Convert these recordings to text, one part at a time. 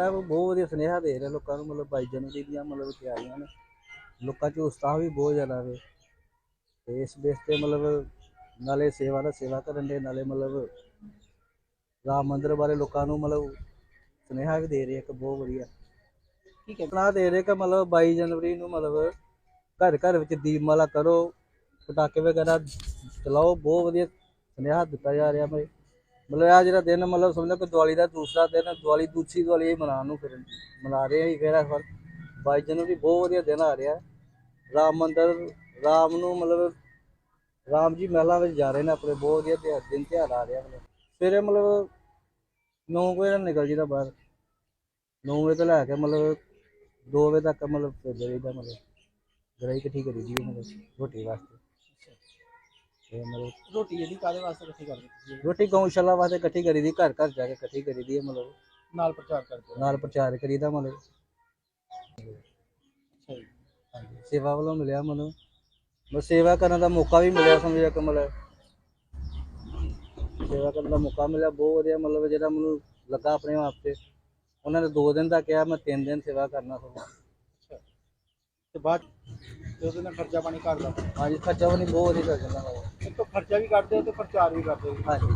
ਹੈ ਉਹ ਬਹੁਤ ਵਧੀਆ ਸੁਨੇਹਾ ਦੇ ਰਿਹਾ ਲੋਕਾਂ ਨੂੰ ਮਤਲਬ ਬਾਈ ਜਨਵਰੀ ਦੀਆਂ ਮਤਲਬ ਤਿਆਰੀਆਂ ਨੇ। ਲੋਕਾਂ 'ਚ ਉਤਸ਼ਾਹ ਵੀ ਬਹੁਤ ਜ਼ਿਆਦਾ ਵੇ। ਤੇ ਇਸ ਬੇਸ ਤੇ ਮਤਲਬ ਨਾਲੇ ਸੇਵਾ ਦਾ ਸੇਵਾ ਕਰਨ ਦੇ ਨਾਲੇ ਮਤਲਬ ਰਾਮ ਮੰਦਿਰ ਬਾਰੇ ਲੋਕਾਂ ਨੂੰ ਮਤਲਬ ਸੁਨੇਹਾ ਵੀ ਦੇ ਰਹੇ ਇੱਕ ਬਹੁਤ ਵਧੀਆ। ਠੀਕ ਹੈ। ਸੁਨੇਹਾ ਦੇ ਰਹੇ ਕਿ ਮਤਲਬ 22 ਜਨਵਰੀ ਨੂੰ ਮਤਲਬ ਘਰ ਘਰ ਵਿੱਚ ਦੀਪਮਾਲਾ ਕਰੋ ਪਟਾਕੇ ਵਗੈਰਾ ਚਲਾਓ ਬਹੁਤ ਵਧੀਆ ਸੁਨੇਹਾ ਦਿੱਤਾ ਜਾ ਰਿਹਾ ਮੈਂ ਮਤਲਬ ਆ ਜਿਹੜਾ ਦਿਨ ਮਤਲਬ ਸਮਝੋ ਕਿ ਦੀਵਾਲੀ ਦਾ ਦੂਸਰਾ ਦਿਨ, ਦੀਵਾਲੀ ਦੂਸਰੀ ਦੀਵਾਲੀ ਇਹ ਮਨਾਉਣ ਨੂੰ ਫਿਰ ਮਨਾ ਰਹੇ ਹਾਂ ਫਿਰ ਇਸ ਵਾਰ 22 ਜਨਵਰੀ ਬਹੁਤ ਵਧੀਆ ਦਿਨ ਆ ਰਿਹਾ। ਰਾਮ ਮੰਦਰ, ਰਾਮ ਨੂੰ ਮਤਲਬ ਰਾਮ ਜੀ ਮਹਿਲਾਂ ਵਿੱਚ ਜਾ ਰਹੇ ਨੇ ਆਪਣੇ, ਬਹੁਤ ਵਧੀਆ ਤਿਉਹਾਰ, ਦਿਨ ਤਿਉਹਾਰ ਆ ਰਿਹਾ ਮਤਲਬ ਸਵੇਰੇ ਮਤਲਬ 9 ਵਜੇ ਨਾਲ ਨਿਕਲ ਜੀਦਾ ਬਾਹਰ। 9 ਵਜੇ ਤੋਂ ਲੈ ਕੇ ਮਤਲਬ 2 ਵਜੇ ਤੱਕ ਮਤਲਬ ਫਿਰ ਜਾਈਦਾ ਮਤਲਬ। ਗਰਾਈ ਇਕੱਠੀ ਕਰੀ ਦੀ ਮਤਲਬ ਰੋਟੀ ਵਾਸਤੇ। ਤੇ ਮਤਲਬ ਰੋਟੀ ਜਿਹੜੀ ਕਾਦੇ ਵਾਸਤੇ ਇਕੱਠੀ ਕਰਦੇ ਤੁਸੀਂ? ਰੋਟੀ ਗਊਸ਼ਾਲਾ ਵਾਸਤੇ ਇਕੱਠੀ ਕਰੀ ਦੀ ਘਰ ਘਰ ਜਾ ਕੇ ਇਕੱਠੀ ਕਰੀ ਦੀ ਹੈ ਮਤਲਬ। ਨਾਲ ਪ੍ਰਚਾਰ ਕਰਦੇ ਹੋ। ਨਾਲ ਪ੍ਰਚਾਰ ਕਰੀਦਾ ਮਤਲਬ। ਅੱਛਾ ਜੀ ਹਾਂਜੀ। ਸੇਵਾ ਵੱਲੋਂ ਮਿਲਿਆ ਮੈਨੂੰ ਬਸ ਸੇਵਾ ਕਰਨ ਦਾ ਮੌਕਾ ਵੀ ਮਿਲਿਆ ਸਮਝਿਆ ਕਿ ਮਤਲਬ। ਸੇਵਾ ਕਰਨ ਦਾ ਮੌਕਾ ਮਿਲਿਆ ਬਹੁਤ ਵਧੀਆ ਮਤਲਬ ਜਿਹੜਾ ਮੈਨੂੰ ਲੱਗਾ ਆਪਣੇ ਆਪ ਤੇ ਉਹਨਾਂ ਨੇ 2 ਦਿਨ ਦਾ ਕਿਹਾ ਮੈਂ 3 ਦਿਨ ਸੇਵਾ ਕਰਨਾ ਸਗੋਂ। ਅੱਛਾ। ਤੇ ਬਾਅਦ ਤੇ ਉਹਦੇ ਨਾਲ ਖਰਚਾ ਪਾਣੀ ਕਰਦਾ ਹਾਂਜੀ ਖਰਚਾ ਵੀ ਨਹੀਂ ਬਹੁਤ ਵਧੀਆ ਚੱਲ ਜਾਂਦਾ। ਵਾ। ਇੱਕ ਤਾਂ ਖਰਚਾ ਵੀ ਕਰਦੇ ਹੋ ਤੇ ਪ੍ਰਚਾਰ ਵੀ ਕਰਦੇ ਹੋ ਹਾਂਜੀ।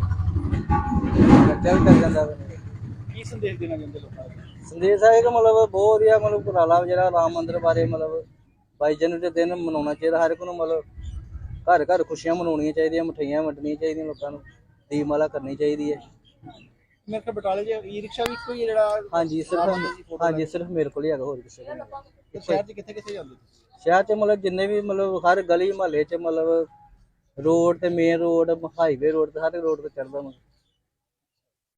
ਖਰਚਾ ਵੀ ਚੱਲ ਜਾਂਦਾ ਵਾ। ਕੀ ਸੰਦੇਸ਼ ਦੇਣਾ ਚਾਹੁੰਦੇ ਲੋਕਾਂ ਨੂੰ? ਸੰਦੇਸ਼ ਹੈ ਕਿ ਮਤਲਬ ਬਹੁਤ ਵਧੀਆ ਮਤਲਬ ਪੁਰਾਲਾ ਜਿਹੜਾ ਰਾਮ ਮੰਦਿਰ ਬਾਰੇ ਮਤਲਬ ਬਾਈ ਜਨਵਰੀ ਦੇ ਦਿਨ ਮਨਾਉਣਾ ਚਾਹੀਦਾ ਹਰ ਇੱਕ ਨੂੰ ਮਤਲਬ ਘਰ ਘਰ ਖੁਸ਼ੀਆਂ ਮਨਾਉਣੀਆਂ ਚਾਹੀਦੀਆਂ ਮਠਿਆਈਆਂ ਵੰਡਣੀਆਂ ਚਾਹੀਦੀਆਂ ਲੋਕਾਂ ਨੂੰ ਦੀਪਮਾਲਾ ਕਰਨੀ ਚਾਹੀਦੀ ਹੈ। ਮੇਰੇ ਕੋਲ ਬਟਾਲੇ ਜੇ ਈ ਰਿਕਸ਼ਾ ਵੀ ਇੱਕੋ ਹੀ ਹੈ ਜਿਹੜਾ ਹਾਂਜੀ ਸਿਰਫ ਹਾਂਜੀ ਸਿਰਫ ਮੇਰੇ ਕੋਲ ਹੀ ਹੈਗਾ ਹੋਰ ਕਿਸੇ ਕੋਲ ਨਹੀਂ। ਤੇ ਸ਼ਹਿਰ 'ਚ ਕਿੱਥੇ ਕਿੱਥੇ ਜਾਂਦੇ ਤੁਸੀਂ? ਸ਼ਹਿਰ 'ਚ ਮਤਲਬ ਜਿੰਨੇ ਵੀ ਮਤਲਬ ਹਰ ਗਲੀ ਮਹੱਲੇ 'ਚ ਮਤਲਬ ਰੋਡ ਤੇ ਮੇਨ ਰੋਡ ਹਾਈਵੇ ਰੋਡ ਤੇ ਹਰ ਰੋਡ ਤੇ ਚੜਦਾ ਮੈਂ।